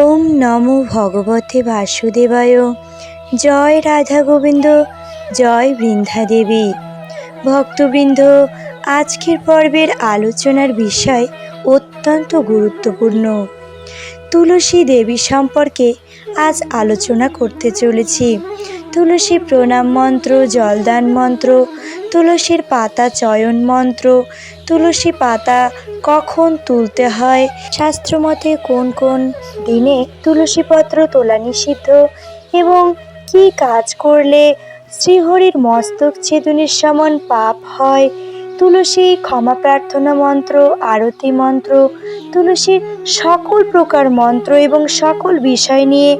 ওম নমো ভগবতে বাসুদেবায়। জয় রাধা গোবিন্দ জয় বৃন্দা দেবী ভক্তবৃন্দ, আজকের পর্বের আলোচনার বিষয় অত্যন্ত গুরুত্বপূর্ণ। তুলসী দেবী সম্পর্কে আজ আলোচনা করতে চলেছি। তুলসী প্রণাম মন্ত্র, জলদান মন্ত্র, তুলসীর পাতা চয়ন মন্ত্র, তুলসী পাতা কখন তুলতে হয়, শাস্ত্রমতে কোন কোন দিনে তুলসী পত্র তোলা নিষিদ্ধ এবং কি কাজ করলে শ্রীহরির মস্তক ছেদনের সমান পাপ হয়, তুলসী ক্ষমা প্রার্থনা মন্ত্র, আরতি মন্ত্র, তুলসীর সকল প্রকার মন্ত্র এবং সকল বিষয় নিয়ে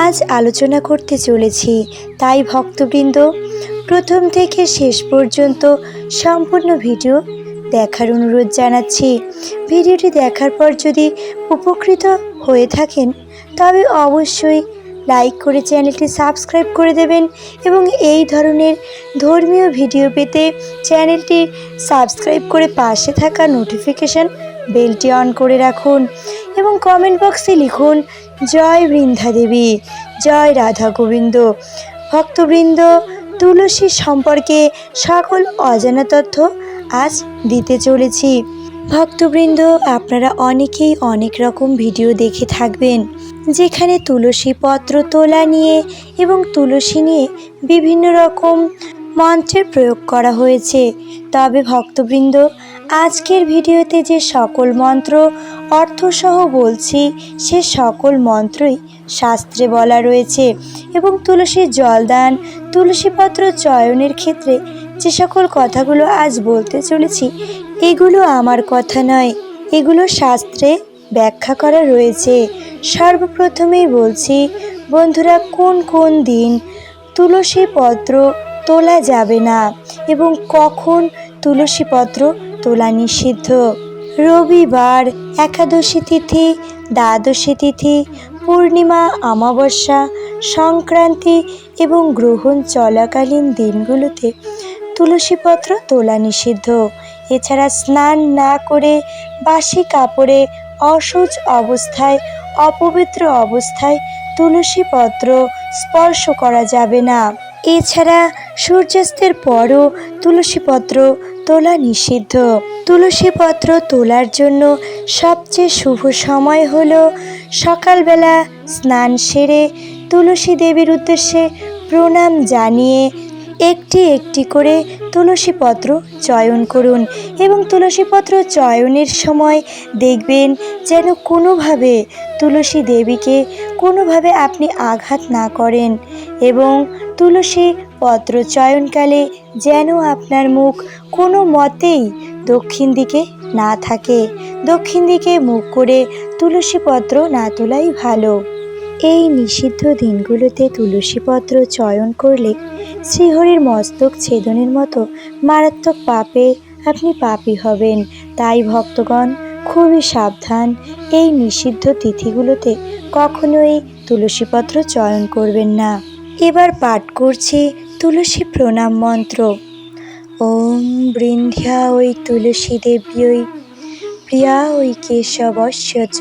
আজ আলোচনা করতে চলেছি। তাই ভক্তবৃন্দ, প্রথম থেকে শেষ পর্যন্ত সম্পূর্ণ ভিডিও দেখার অনুরোধ জানাচ্ছি। ভিডিওটি দেখার পর যদি উপকৃত হয়ে থাকেন, তবে অবশ্যই লাইক করে চ্যানেলটি সাবস্ক্রাইব করে দেবেন এবং এই ধরনের ধর্মীয় ভিডিও পেতে চ্যানেলটি সাবস্ক্রাইব করে পাশে থাকা নোটিফিকেশান বেলটি অন করে রাখুন এবং কমেন্ট বক্সে লিখুন জয় বৃন্ধা দেবী, জয় রাধা গোবিন্দ। ভক্তবৃন্দ, তুলসী সম্পর্কে সকল অজানা তথ্য আজ দিতে চলেছি। ভক্তবৃন্দ, আপনারা অনেকেই অনেক রকম ভিডিও দেখে থাকবেন, যেখানে তুলসী পত্র তোলা নিয়ে এবং তুলসী নিয়ে বিভিন্ন রকম মন্ত্রের প্রয়োগ করা হয়েছে। তবে ভক্তবৃন্দ, আজকের ভিডিওতে যে সকল মন্ত্র, অর্থসহ বলছি, সে সকল মন্ত্রই শাস্ত্রে বলা রয়েছে এবং তুলসীর জলদান, তুলসীপত্র চয়নের ক্ষেত্রে যে সকল কথাগুলো আজ বলতে চলেছি, এগুলো আমার কথা নয়। এগুলো শাস্ত্রে ব্যাখ্যা করা রয়েছে। সর্বপ্রথমেই বলছি, বন্ধুরা, কোন কোন দিন তুলসী পত্র তোলা যাবে না এবং কখন তুলসী পত্র তোলা নিষিদ্ধ? রবিবার একাদশী তিথি, দ্বাদশী তিথি, পূর্ণিমা, অমাবস্যা, সংক্রান্তি এবং গ্রহণ চলাকালীন দিনগুলোতে তুলসীপত্র তোলা নিষিদ্ধ। এছাড়া স্নান না করে বাসি কাপড়ে অসুচ অবস্থায়, অপবিত্র অবস্থায় তুলসী পত্র স্পর্শ করা যাবে না। এছাড়া সূর্যাস্তের পরও তুলসী পত্র তোলা নিষিদ্ধ। তুলসী পত্র তোলার জন্য সবচেয়ে শুভ সময় হল সকালবেলা স্নান সেরে তুলসী দেবীর উদ্দেশ্যে প্রণাম জানিয়ে একটি একটি করে তুলসী পত্র চয়ন করুন এবং তুলসী পত্র চয়নের সময় দেখবেন যেন কোনোভাবে তুলসী দেবীকে কোনোভাবে আপনি আঘাত না করেন এবং তুলসী পত্র চয়নকালে যেন আপনার মুখ কোনো মতেই দক্ষিণ দিকে না থাকে। দক্ষিণ দিকে মুখ করে তুলসী পত্র না তোলাই ভালো। এই নিষিদ্ধ দিনগুলোতে তুলসীপত্র চয়ন করলে শ্রীহরির মস্তক ছেদনের মতো মারাত্মক পাপে আপনি পাপী হবেন। তাই ভক্তগণ, খুবই সাবধান এই নিষিদ্ধ তিথিগুলোতে কখনোই তুলসীপত্র চয়ন করবেন না। এবার পাঠ করছি তুলসী প্রণাম মন্ত্র। ওম বৃন্ধ্যা ওই তুলসী দেব্যই প্রিয়া ওই কেশবস্য চ।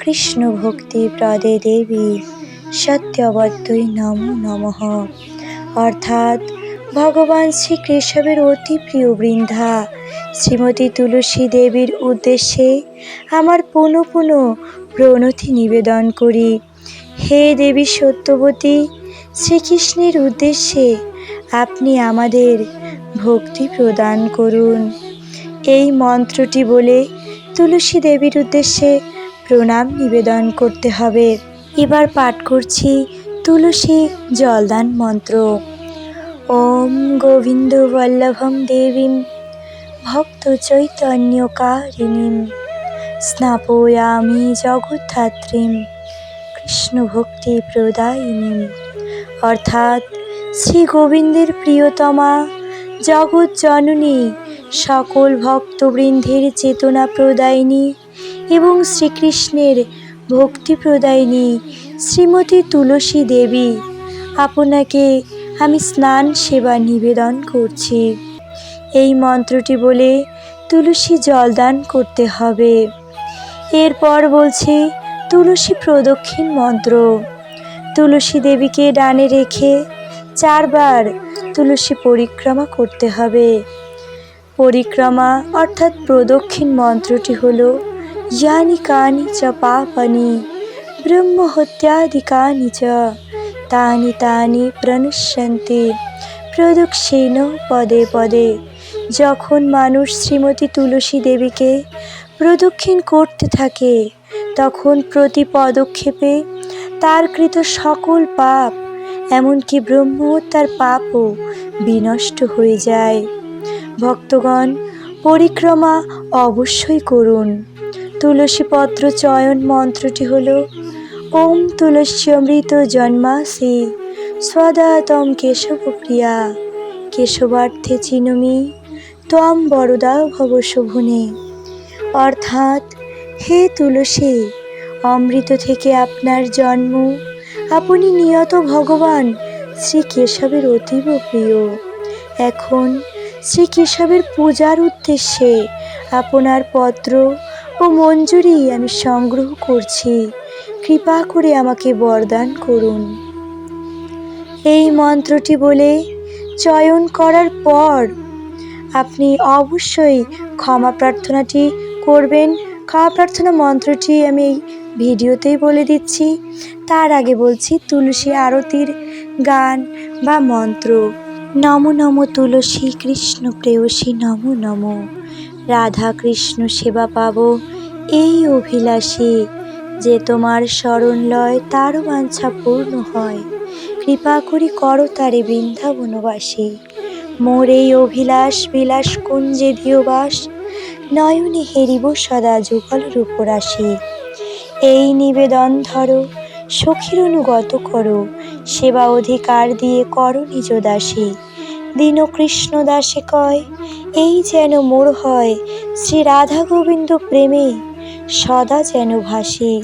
কৃষ্ণ ভক্তি প্রদে দেবী সত্যবদ্যই নমো নমঃ। অর্থাৎ ভগবান শ্রী কেশবের অতি প্রিয় বৃন্ধা, শ্রীমতী তুলসী দেবীর উদ্দেশ্যে আমার পুনঃ পুনঃ প্রণতি নিবেদন করি। হে দেবী সত্যবতী শ্রীকৃষ্ণের উদ্দেশ্যে আপনি আমাদের ভক্তি প্রদান করুন। এই মন্ত্রটি বলে তুলসী দেবীর উদ্দেশ্যে প্রণাম নিবেদন করতে হবে। এবার পাঠ করছি তুলসী জলদান মন্ত্র। ওম গোবিন্দ বল্লভম দেবীম, ভক্ত চৈতন্যকারিণীম, স্নাপয়ামি জগদ্ধাত্রীম কৃষ্ণ ভক্তি প্রদায়িনীম। অর্থাৎ শ্রী গোবিন্দের প্রিয়তমা, জগৎ জননী, সকল ভক্তবৃন্দের চেতনা প্রদায়িনী এবং শ্রীকৃষ্ণের ভক্তি প্রদায়িনী শ্রীমতী তুলসী দেবী। আপনাকে আমি স্নান সেবা নিবেদন করছি। এই মন্ত্রটি বলে তুলসী জলদান করতে হবে। এরপর বলছি তুলসী প্রদক্ষিণ মন্ত্র। তুলসী দেবীকে ডানে রেখে চারবার তুলসী পরিক্রমা করতে হবে। পরিক্রমা অর্থাৎ প্রদক্ষিণ মন্ত্রটি হল, ইয়ানি কানি চ পাপানি, ব্রহ্ম হত্যাদিকানি চ, তানি তানি প্রনুষ্যন্তি প্রদক্ষিণ পদে পদে। যখন মানুষ শ্রীমতী তুলসী দেবীকে প্রদক্ষিণ করতে থাকে, তখন প্রতি পদক্ষেপে তার কৃত সকল পাপ, এমনকি ব্রহ্ম তার পাপও বিনষ্ট হয়ে যায়। ভক্তগণ, পরিক্রমা অবশ্যই করুন। তুলসী পত্র চয়ন মন্ত্রটি হল, ওম তুলসী অমৃত জন্মাসি সদা তম কেশব প্রিয়া কেশবার্থে চিনমি, ত্বম বরদা ভব শোভনে অর্থাৎ, হে তুলসী অমৃত থেকে আপনার জন্ম। আপনি নিয়ত ভগবান শ্রী কেশবের অতীব প্রিয়। এখন শ্রী কেশবের পূজার উদ্দেশ্যে আপনার পত্র ও মঞ্জুরি আমি সংগ্রহ করছি। কৃপা করে আমাকে বরদান করুন। এই মন্ত্রটি বলে চয়ন করার পর আপনি অবশ্যই ক্ষমা প্রার্থনাটি করবেন। ক্ষমা প্রার্থনা মন্ত্রটি আমি ভিডিওতেই বলে দিচ্ছি, তার আগে বলছি তুলসী আরতির গান বা মন্ত্র। নম নম তুলসী কৃষ্ণ প্রেয়সী, নম নম। রাধা কৃষ্ণ সেবা পাব এই অভিলাষী, যে তোমার স্মরণ লয় তারও বাঞ্ছা পূর্ণ হয়। কৃপা করি করো তারে বৃন্দাবনবাসী মোর এই অভিলাষ বিলাস কুঞ্জে দিও বাস, নয়নে হেরিব সদা যুগল রূপরাশি। এই নিবেদন ধরো সখীর অনুগত করো, সেবা অধিকার দিয়ে করো নিজ দাসী। দীন কৃষ্ণ দাসে কয়, এই যেন মোর হয়, শ্রী রাধা গোবিন্দ প্রেমে, সদা যেন ভাসি।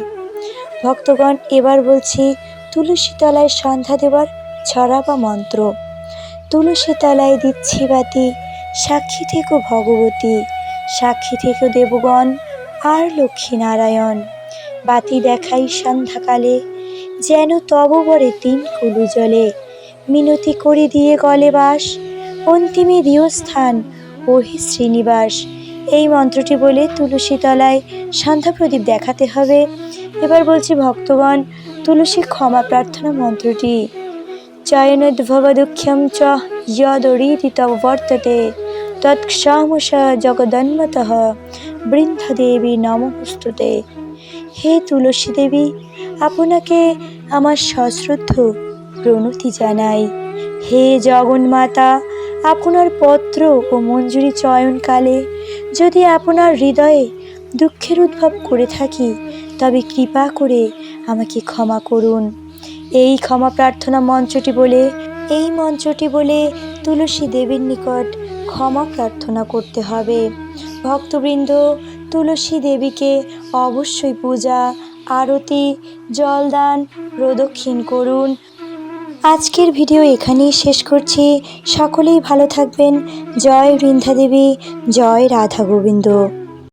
ভক্তগণ, এবার বলছি, তুলসী তলায় সন্ধ্যা দেবার ছড়া বা মন্ত্র। তুলসী তলায় দিচ্ছি বাতি, সাক্ষী থেকো ভগবতী। সাক্ষী থেকো দেবগণ, আর লক্ষ্মী নারায়ণ। বাতি দেখাই সন্ধ্যাকালে, যেন তব বরে তিন কুলু জলে। মিনতি করে দিয়ে গলে বাস, অন্তিমে দিও স্থান, ওহি শ্রীনিবাস। এই মন্ত্রটি বলে তুলসী তলায় সন্ধ্যা প্রদীপ দেখাতে হবে। এবার বলছি ভক্তগণ, তুলসী ক্ষমা প্রার্থনা মন্ত্রটি। চয়নোদ্ভব দুঃখ্যম চ যদরীতি তব বর্ততে, তৎক্ষমশ জগদন্মত বৃন্দাদেবী নমস্তুতে। হে তুলসী দেবী, আপনাকে আমার সশ্রদ্ধ প্রণতি জানাই। হে জগন্মাতা আপনার পত্র ও মঞ্জুরি চয়নকালে যদি আপনার হৃদয়ে দুঃখের উদ্ভব করে থাকি, তবে কৃপা করে আমাকে ক্ষমা করুন। এই ক্ষমা প্রার্থনা মঞ্চটি বলে, এই মঞ্চটি বলে তুলসী দেবীর নিকট ক্ষমা প্রার্থনা করতে হবে। ভক্তবৃন্দ তুলসী দেবীকে অবশ্যই পূজা, আরতি, জলদান, প্রদক্ষিণ করুন। আজকের ভিডিও এখানেই শেষ করছি। সকলেই ভালো থাকবেন। জয় বৃন্দাদেবী জয় রাধা গোবিন্দ।